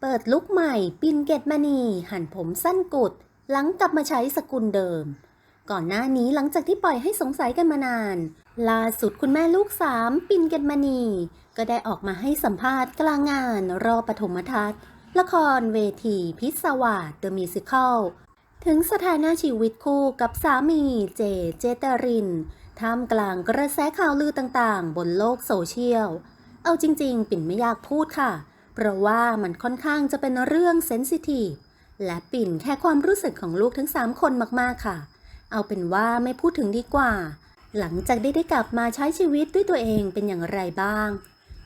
เปิดลุกใหม่ปินเกตมณีหั่นผมสั้นกุด หลังกลับมาใช้สกุลเดิม ก่อนหน้านี้หลังจากที่ปล่อยให้สงสัยกันมานาน ล่าสุดคุณแม่ลูกสามปินเกตมณี ก็ได้ออกมาให้สัมภาษณ์กลางงานรอปฐมทัศน์ ละครเวที พิศวาสเดอะมิวสิคลถึงสถานะชีวิตคู่กับสามีเจเจตริน ท่ามกลางกระแสข่าวลือต่างๆ บนโลกโซเชียล เอาจริง ๆ ปิ่นไม่อยากพูดค่ะ เพราะว่ามันค่อนข้างจะเป็นเรื่องเซนซิทีฟและปิ่นแค่ความรู้สึกของลูกทั้ง 3 คนมากๆค่ะ เอาเป็นว่าไม่พูดถึงดีกว่า หลังจากได้ได้กลับมาใช้ชีวิตด้วยตัวเองเป็นอย่างไรบ้าง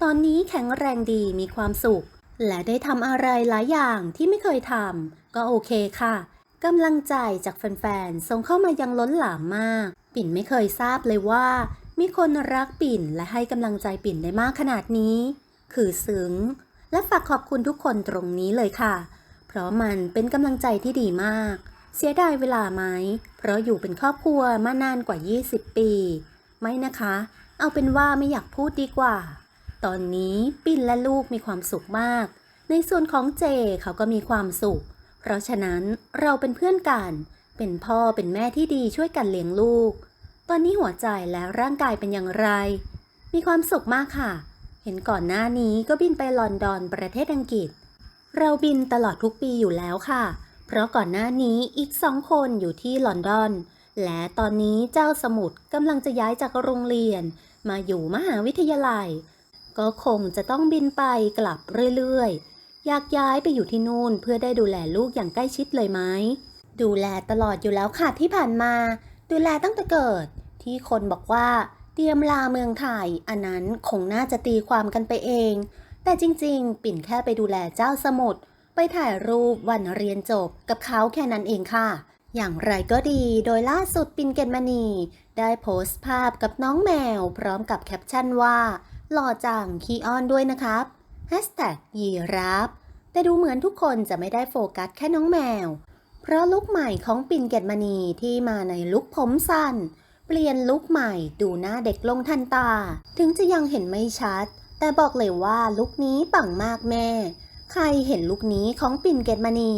ตอนนี้แข็งแรงดีมีความสุข และได้ทำอะไรหลายอย่างที่ไม่เคยทำก็โอเคค่ะกำลังใจจากแฟนๆส่งเข้ามายังล้นหลามมาก ปิ่นไม่เคยทราบเลยว่า มีคนรักปิ่นและให้กำลังใจปิ่นได้มากขนาดนี้ คือซึ้ง และฝากขอบคุณทุกคนตรงนี้เลยค่ะ เพราะมันเป็นกำลังใจที่ดีมาก เสียดายเวลาไหม เพราะอยู่เป็นครอบครัวมานานกว่า 20 ปี ไม่นะคะ เอาเป็นว่าไม่อยากพูดดีกว่า ตอนนี้ปิ่นและลูกมีความสุขมาก ในส่วนของเจเขาก็มีความสุข เพราะฉะนั้นเราเป็นเพื่อนกัน เป็นพ่อเป็นแม่ที่ดีช่วยกันเลี้ยงลูก ตอนนี้หัวใจและร่างกายเป็นอย่างไร มีความสุขมากค่ะ เห็นก่อนหน้านี้ก็บินไปลอนดอนประเทศอังกฤษ เราบินตลอดทุกปีอยู่แล้วค่ะ เพราะก่อนหน้านี้อีกสองคนอยู่ที่ลอนดอน และตอนนี้เจ้าสมุทรกำลังจะย้ายจากโรงเรียน มาอยู่มหาวิทยาลัย ก็คงจะต้องบินไปกลับเรื่อยๆ อยากย้ายไปอยู่ที่นู่นเพื่อได้ดูแลลูกอย่างใกล้ชิดเลยไหม ดูแลตลอดอยู่แล้วค่ะที่ผ่านมา ดูแลตั้งแต่เกิด ที่คนบอกว่า เตรียมลาเมืองไทย อันนั้นคงน่าจะตีความกันไปเอง แต่จริงๆ ปิ่นแค่ไปดูแลเจ้าสมุทรไปถ่ายรูปวันเรียนจบกับเขาแค่นั้นเองค่ะ อย่างไรก็ดีโดยล่าสุดปิ่นเกตมณี ได้โพสต์ภาพกับน้องแมว พร้อมกับแคปชั่นว่า หล่อจังคีออนด้วยนะครับ Hashtag ยีรับแต่ดูเหมือนทุกคนจะไม่ได้โฟกัสแค่น้องแมว เพราะลุคใหม่ของปิ่นเกตมณีที่มาในลุคผมสั้น เปลี่ยนลุคใหม่ดูหน้าเด็กลงทันตา ถึงจะยังเห็นไม่ชัด แต่บอกเลยว่าลุคนี้ปังมากแม่ ใครเห็นลุคนี้ของปิ่นเกตมณี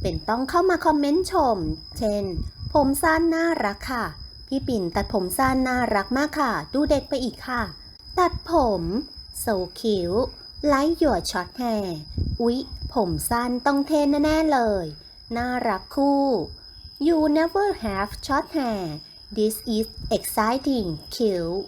เป็นต้องเข้ามาคอมเมนต์ชม เช่น ผมสั้นน่ารักค่ะ พี่ปิ่นตัดผมสั้นน่ารักมากค่ะ ดูเด็กไปอีกค่ะ ตัดผมโซคิวไลท์หยวดช็อตแฮร์อุ๊ย ผมสั้นต้องเทนแน่ ๆ เลย น่ารักคู่ You never have short hair This is exciting. Cute